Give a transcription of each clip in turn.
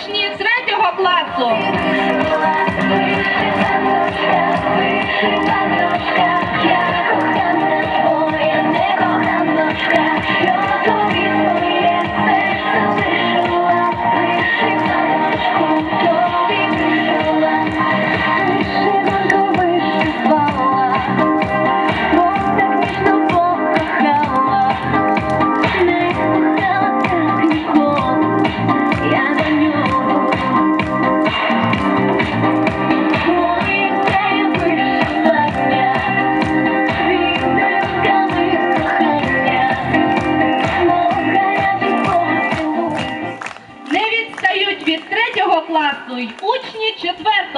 учні третього класу.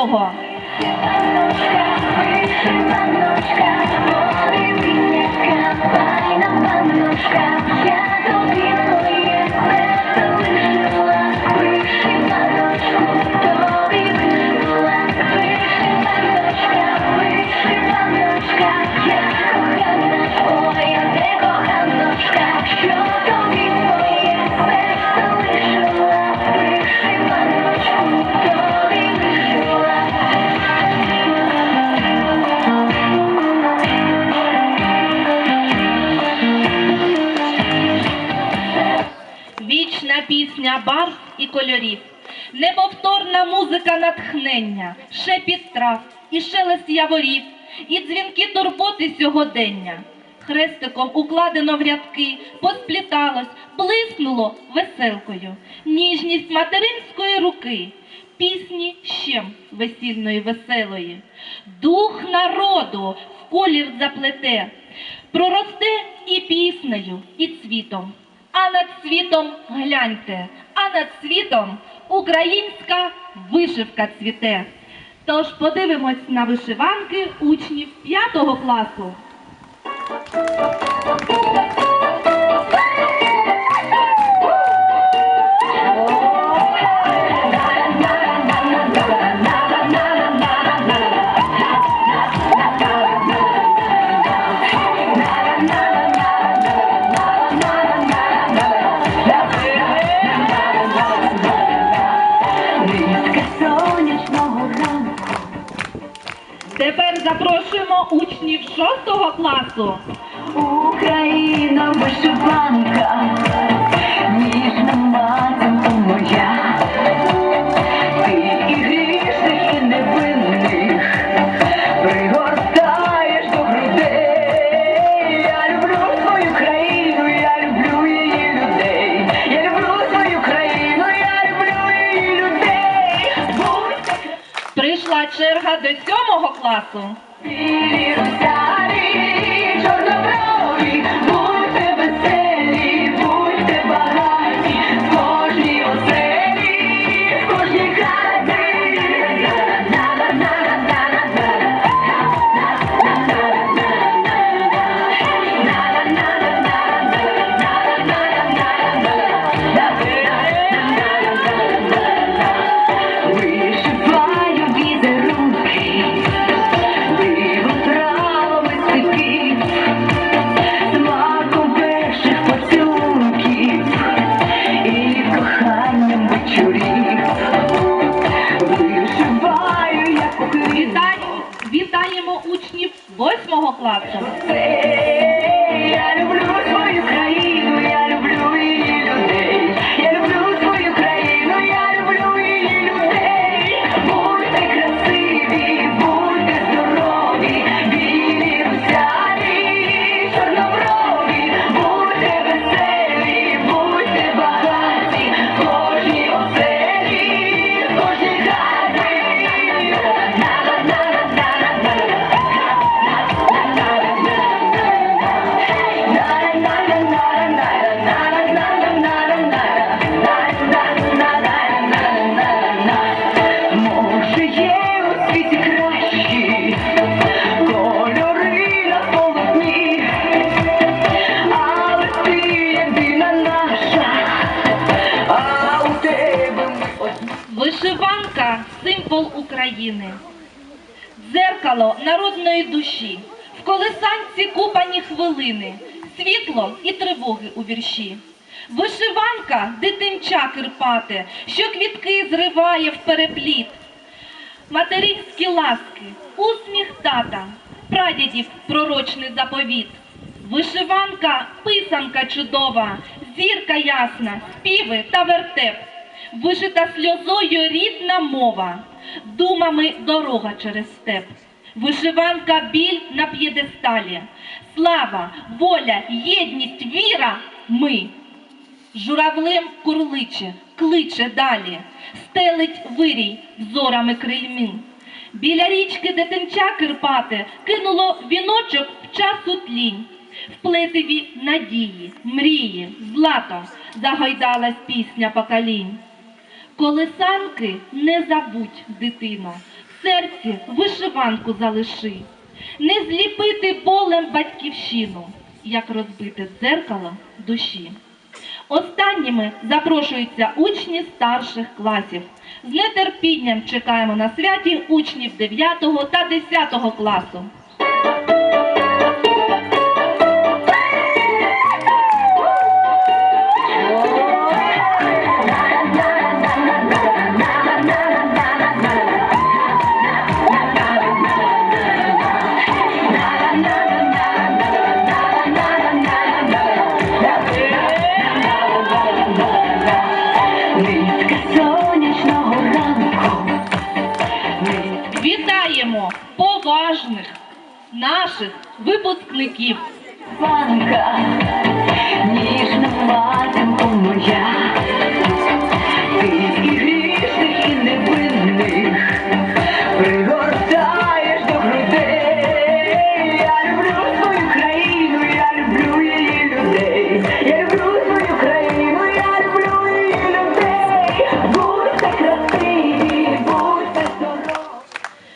четвертого. пісня барв і кольорів, неповторна музика натхнення, шепіт трав і шелест яворів, і дзвінки турботи сьогодення. Хрестиком укладено в рядки, поспліталось, блиснуло веселкою, ніжність материнської руки, пісні щем весільної веселої. Дух народу в колір заплете, проросте і піснею, і цвітом. А над світом гляньте, а над світом українська вишивка цвіте. Тож подивимось на вишиванки учнів 5 класу. Учнів 6 класу. Україна вишиванка, ніжна матінко моя, ти і грішних, і невинних пригортаєш до грудей. Я люблю свою країну, я люблю її людей. Я люблю свою країну, я люблю її людей. Прийшла черга до 7 класу. Білі 8 класу. України, дзеркало народної душі, в колесанці купані хвилини, світло і тривоги у вірші. Вишиванка дитинча кирпате, що квітки зриває в перепліт. Материнські ласки, усміх тата, прадідів пророчний заповіт. Вишиванка, писанка чудова, зірка ясна, співи та вертеп. Вишита сльозою рідна мова, думами дорога через степ. Вишиванка біль на п'єдесталі. Слава, воля, єдність, віра ми. Журавлем курличе, кличе далі, стелить вирій взорами крильми. Біля річки дитинча Кирпати кинуло віночок в часу тлінь. В плетиві надії, мрії, злато загойдалась пісня поколінь. Колесанки не забудь, дитино, в серці вишиванку залиши, не зліпити болем батьківщину, як розбите дзеркало душі. Останніми запрошуються учні старших класів. З нетерпінням чекаємо на святі учнів 9 та 10 класу. Поважних наших випускників. Банка, ніжна матинку моя,